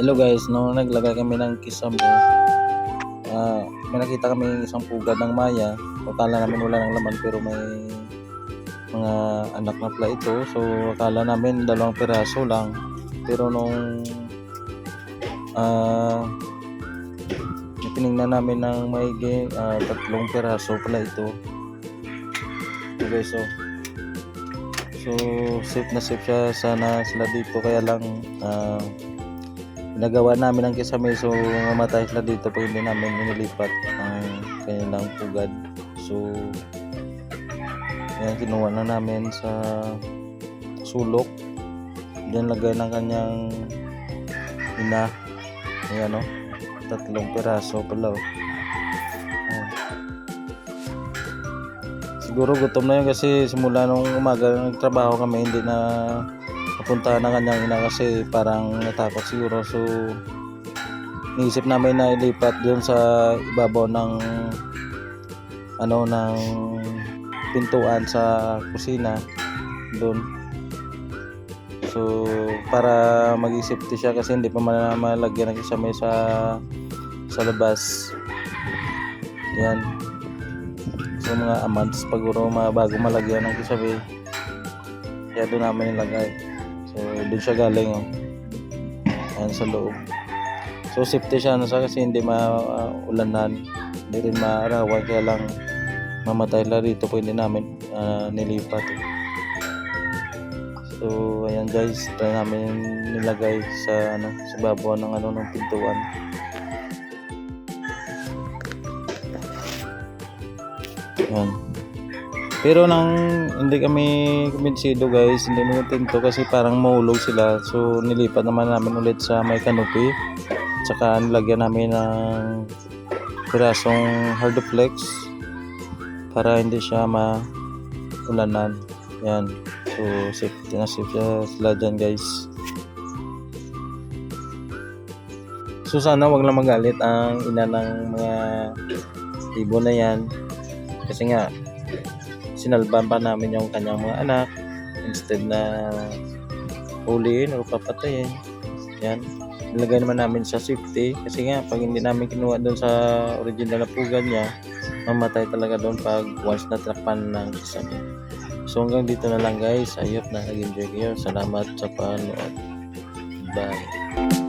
Hello guys, nung naglagay kami ng kisame, ah may nakita kami isang pugad ng maya. Akala namin wala ng laman pero may mga anak na pala ito. So akala namin dalawang piraso lang. Pero nung ah tinignan namin ng maigi, ah, tatlong piraso pala ito. Okay, so So, safe na safe siya sana sila dito kaya lang ah nagawa namin ang kisame so mamatay sila dito pag hindi namin inilipat ang kanilang pugad so yan kinuha na namin sa sulok diyan lagay ng kanyang ina ayan o tatlong piraso pala oh. Ayan. siguro gutom na yun kasi simula nung umaga nagtrabaho kami hindi na napunta ng kanyang ina kasi parang natakot siguro. So niisip namin na ilipat doon sa ibabaw ng ano ng pintuan sa kusina doon so para maging safety siya kasi hindi pa malagyan ng kisame sa sa labas. Yan. So mga amants paguro bago malagyan ng kisame kaya doon namin nilagay So, doon siya galing, oh. Ayan sa loob. So, safety siya, no, sa kasi hindi maulanan, hindi rin maarawan, kaya lang mamatay lang po hindi namin ah, nilipat. eh. So, ayan guys, try namin nilagay sa ano, sa babaw ng ano ng pintuan. Ayan. Pero nang hindi kami kumbinsido guys, hindi mo kontento kasi parang mahulog sila. So nilipat naman namin ulit sa may canopy. Tsaka nilagyan namin ng pirasong hardoplex para hindi siya maulanan. Yan. So safety na safe sila dyan guys. So sana wag lang magalit ang ina ng mga ibon na yan. Kasi nga sinalban pa namin yung kanyang mga anak. Instead na huliin o papatayin. Yan. Nilagay naman namin sa safety. Kasi nga pag hindi namin kinuha doon sa original na pugad niya mamatay talaga doon pag once na trapan ng kisame so hanggang dito na lang guys. I hope na nag-enjoy kayo. Salamat sa panood. Bye